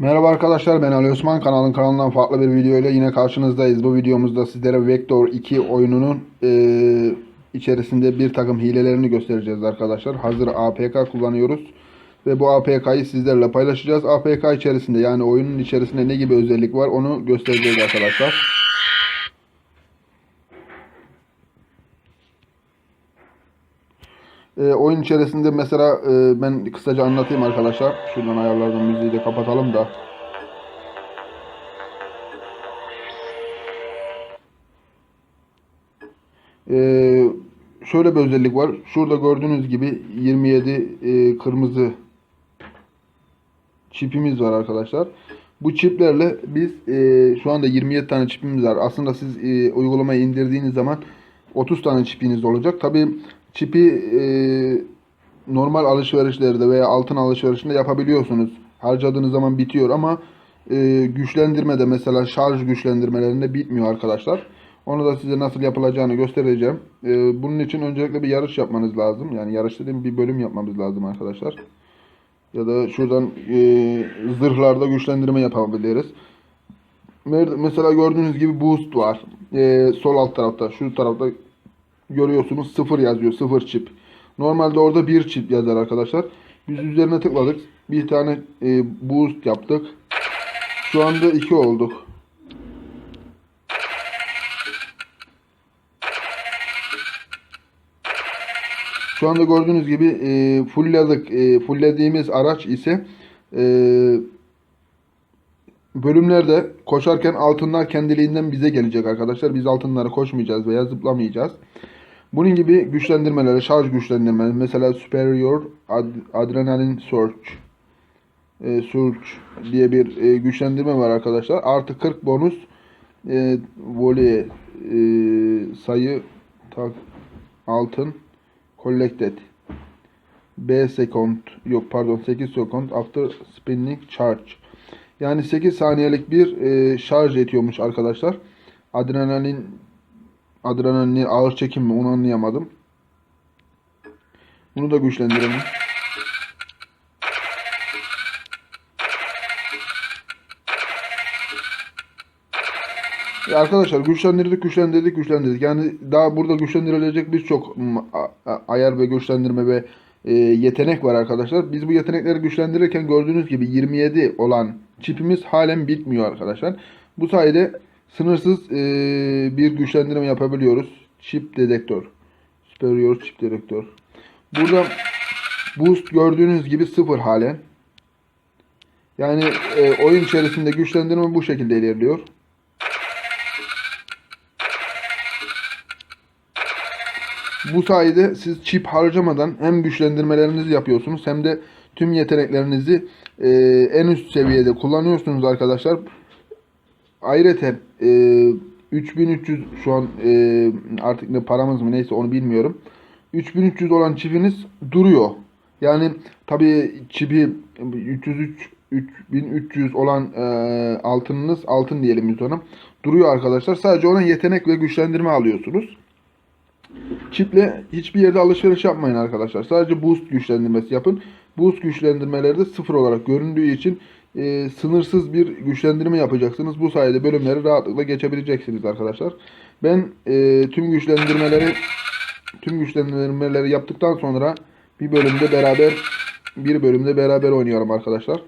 Merhaba arkadaşlar ben Ali Osman kanalın kanalından farklı bir video ile yine karşınızdayız. Bu videomuzda sizlere Vector 2 oyununun eee, içerisinde bir takım hilelerini göstereceğiz arkadaşlar. Hazır APK kullanıyoruz ve bu APK'yı sizlerle paylaşacağız. APK içerisinde yani oyunun içerisinde ne gibi özellik var onu göstereceğiz arkadaşlar. Eee, oyun içerisinde mesela eee, ben kısaca anlatayım arkadaşlar. Şuradan ayarlardan müziği de kapatalım da. Ee, şöyle bir özellik var. Şurada gördüğünüz gibi 27 e, kırmızı çipimiz var arkadaşlar. Bu çiplerle biz e, şu anda 27 tane çipimiz var. Aslında siz e, uygulamayı indirdiğiniz zaman 30 tane çipiniz olacak. Tabi çipi e, normal alışverişlerde veya altın alışverişinde yapabiliyorsunuz. Harcadığınız zaman bitiyor ama e, güçlendirmede mesela şarj güçlendirmelerinde bitmiyor arkadaşlar. Onu da size nasıl yapılacağını göstereceğim. E, bunun için öncelikle bir yarış yapmanız lazım. Yani yarış dediğim bir bölüm yapmamız lazım arkadaşlar. Ya da şuradan e, zırhlarda güçlendirme yapabiliriz. Mesela gördüğünüz gibi boost var. E, sol alt tarafta, şu tarafta görüyorsunuz sıfır yazıyor. Sıfır çip. Normalde orada bir çip yazar arkadaşlar. Biz üzerine tıkladık. Bir tane e, boost yaptık. Şu anda iki olduk. Şu anda gördüğünüz gibi e, fullledik. E, fulllediğimiz araç ise e, bölümlerde koşarken altınlar kendiliğinden bize gelecek arkadaşlar. Biz altınları koşmayacağız veya zıplamayacağız. Bunun gibi güçlendirmeleri, şarj güçlendirmeleri mesela Superior Ad- Adrenaline Surge e, Surge diye bir e, güçlendirme var arkadaşlar. Artı 40 bonus e, voley e, sayı tak altın collected B second yok pardon 8 second after spinning charge. Yani 8 saniyelik bir e, şarj etiyormuş arkadaşlar. Adrenalin adrenalin ağır çekim mi onu anlayamadım. Bunu da güçlendirelim. Ya arkadaşlar güçlendirdik, güçlendirdik, güçlendirdik. Yani daha burada güçlendirilecek birçok mm, a- ayar ve güçlendirme ve e, yetenek var arkadaşlar. Biz bu yetenekleri güçlendirirken gördüğünüz gibi 27 olan çipimiz halen bitmiyor arkadaşlar. Bu sayede sınırsız e, bir güçlendirme yapabiliyoruz. Çip dedektör. Superior çip dedektör. Burada boost gördüğünüz gibi sıfır halen. Yani e, oyun içerisinde güçlendirme bu şekilde ilerliyor. Bu sayede siz çip harcamadan hem güçlendirmelerinizi yapıyorsunuz hem de tüm yeteneklerinizi e, en üst seviyede kullanıyorsunuz arkadaşlar. Ayrıca e, 3300 şu an e, artık ne paramız mı neyse onu bilmiyorum. 3300 olan çipiniz duruyor. Yani tabi çipi 303 3300 olan e, altınınız altın diyelim biz ona duruyor arkadaşlar. Sadece ona yetenek ve güçlendirme alıyorsunuz. Çiple hiçbir yerde alışveriş yapmayın arkadaşlar. Sadece boost güçlendirmesi yapın. Boost güçlendirmeleri de sıfır olarak göründüğü için e, sınırsız bir güçlendirme yapacaksınız. Bu sayede bölümleri rahatlıkla geçebileceksiniz arkadaşlar. Ben e, tüm güçlendirmeleri tüm güçlendirmeleri yaptıktan sonra bir bölümde beraber bir bölümde beraber oynuyorum arkadaşlar.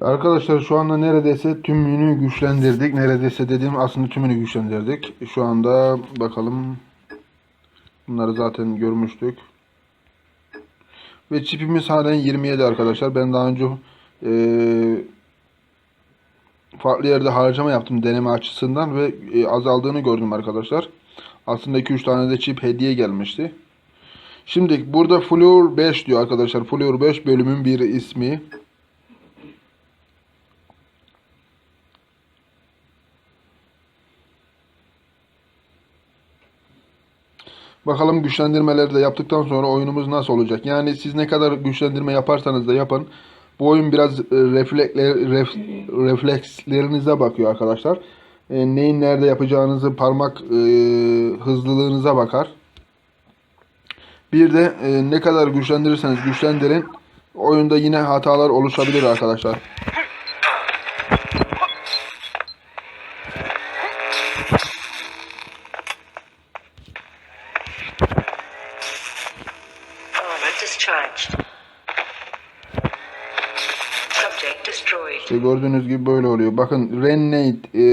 Arkadaşlar şu anda neredeyse tümünü güçlendirdik. Neredeyse dediğim aslında tümünü güçlendirdik. Şu anda bakalım. Bunları zaten görmüştük. Ve çipimiz halen 27 arkadaşlar. Ben daha önce eee, farklı yerde harcama yaptım deneme açısından ve e, azaldığını gördüm arkadaşlar. Aslında 2-3 tane de çip hediye gelmişti. Şimdi burada Fluor 5 diyor arkadaşlar. Fluor 5 bölümün bir ismi. Bakalım güçlendirmeleri de yaptıktan sonra oyunumuz nasıl olacak? Yani siz ne kadar güçlendirme yaparsanız da yapın. Bu oyun biraz e, reflekler, ref, reflekslerinize bakıyor arkadaşlar. E, neyin nerede yapacağınızı parmak e, hızlılığınıza bakar. Bir de e, ne kadar güçlendirirseniz güçlendirin. Oyunda yine hatalar oluşabilir arkadaşlar. İşte gördüğünüz gibi böyle oluyor. Bakın Renmate, e,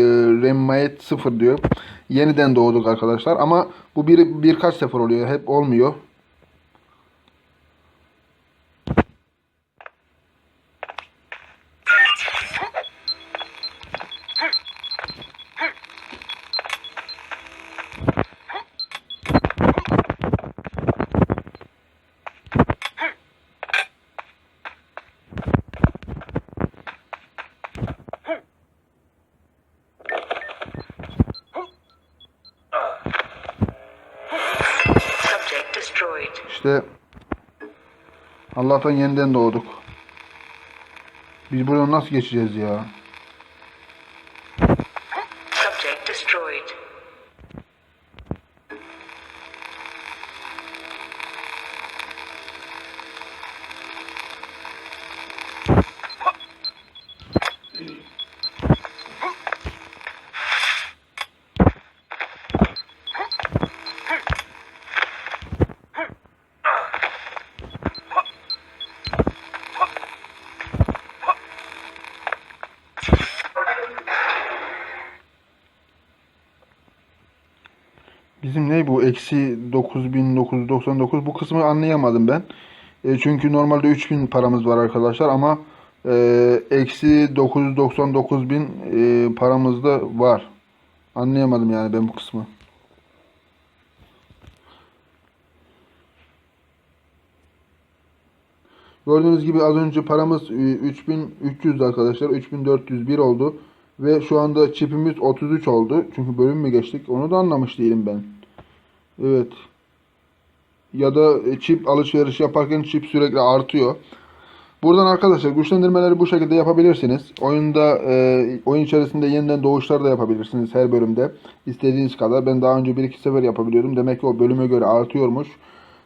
Renmate 0 diyor. Yeniden doğduk arkadaşlar. Ama bu bir, birkaç sefer oluyor. Hep olmuyor. Allah'tan yeniden doğduk. Biz buradan nasıl geçeceğiz ya? Bizim ne bu? Eksi 9999. Bu kısmı anlayamadım ben. E, çünkü normalde 3000 paramız var arkadaşlar ama e, eksi 999 bin e, paramız da var. Anlayamadım yani ben bu kısmı. Gördüğünüz gibi az önce paramız e, 3300 arkadaşlar. 3401 oldu. Ve şu anda çipimiz 33 oldu. Çünkü bölüm mü geçtik? Onu da anlamış değilim ben. Evet. Ya da e, çip alışveriş yaparken çip sürekli artıyor. Buradan arkadaşlar güçlendirmeleri bu şekilde yapabilirsiniz. Oyunda e, oyun içerisinde yeniden doğuşlar da yapabilirsiniz her bölümde. İstediğiniz kadar. Ben daha önce bir iki sefer yapabiliyordum. Demek ki o bölüme göre artıyormuş.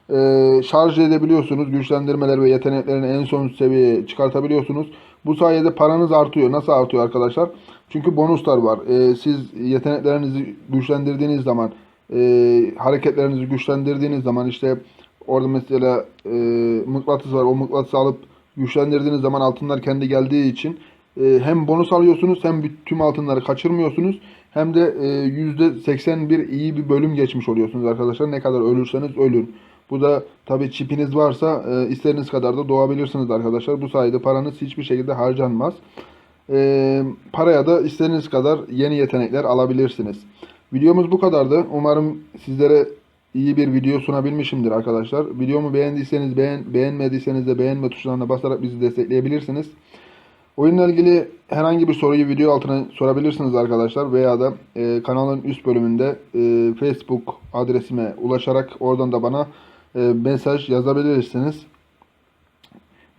E, şarj edebiliyorsunuz. Güçlendirmeler ve yeteneklerini en son seviyeye çıkartabiliyorsunuz. Bu sayede paranız artıyor. Nasıl artıyor arkadaşlar? Çünkü bonuslar var. E, siz yeteneklerinizi güçlendirdiğiniz zaman e, hareketlerinizi güçlendirdiğiniz zaman işte orada mesela e, mıknatıs var. O mıknatısı alıp güçlendirdiğiniz zaman altınlar kendi geldiği için e, hem bonus alıyorsunuz hem tüm altınları kaçırmıyorsunuz hem de e, %81 iyi bir bölüm geçmiş oluyorsunuz arkadaşlar. Ne kadar ölürseniz ölün. Bu da tabi çipiniz varsa e, istediğiniz kadar da doğabilirsiniz arkadaşlar. Bu sayede paranız hiçbir şekilde harcanmaz. E, paraya da istediğiniz kadar yeni yetenekler alabilirsiniz. Videomuz bu kadardı. Umarım sizlere iyi bir video sunabilmişimdir arkadaşlar. Videomu beğendiyseniz beğen, beğenmediyseniz de beğenme tuşlarına basarak bizi destekleyebilirsiniz. Oyunla ilgili herhangi bir soruyu video altına sorabilirsiniz arkadaşlar veya da e, kanalın üst bölümünde e, Facebook adresime ulaşarak oradan da bana e, mesaj yazabilirsiniz.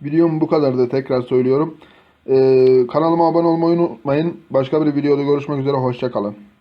Videom bu kadardı tekrar söylüyorum. E, kanalıma abone olmayı unutmayın. Başka bir videoda görüşmek üzere. Hoşçakalın.